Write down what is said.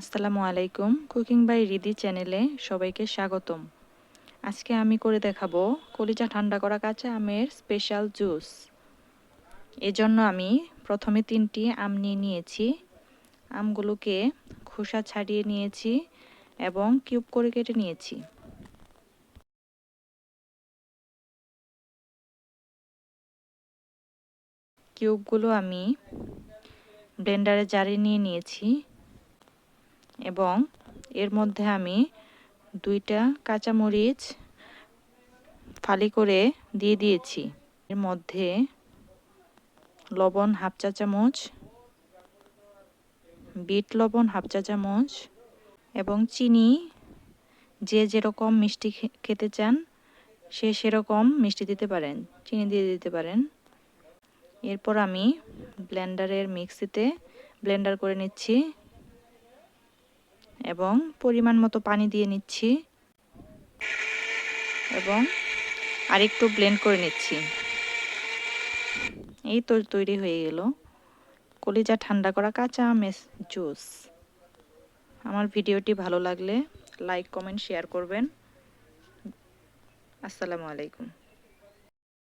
আসসালামু আলাইকুম cooking by Riddhi চ্যানেলে সবাইকে স্বাগতম। আজকে আমি করে দেখাবো কলিজা ঠান্ডা করা কাঁচা আমের স্পেশাল জুস। এজন্য আমি প্রথমে তিনটি আম নিয়ে নিয়েছি। আমগুলোকে খোসা ছাড়িয়ে নিয়েছি এবং কিউব করে কেটে নিয়েছি। কিউবগুলো আমি ব্লেন্ডারে জারি নিয়ে নিয়েছি। এবং এর মধ্যে আমি দুইটা কাঁচামরিচ ফালি করে দিয়ে দিয়েছি। এর মধ্যে লবণ হাফ চা চামচ, বিট লবণ হাফ চা চামচ এবং চিনি। যে যেরকম মিষ্টি খেতে চান সে সেরকম মিষ্টি দিতে পারেন, চিনি দিয়ে দিতে পারেন। এরপর আমি ব্লেন্ডারের মিক্সিতে ব্লেন্ডার করে নিচ্ছি। এবং পরিমাণ মতো পানি দিয়ে নিচ্ছি এবং আরেকটু ব্লেন্ড করে নিচ্ছি। এই তো তৈরি হয়ে গেল। কলিজা ঠান্ডা করা কাঁচা আমের জুস। আমার ভিডিওটি ভালো লাগলে লাইক কমেন্ট শেয়ার করবেন। আসসালামু আলাইকুম।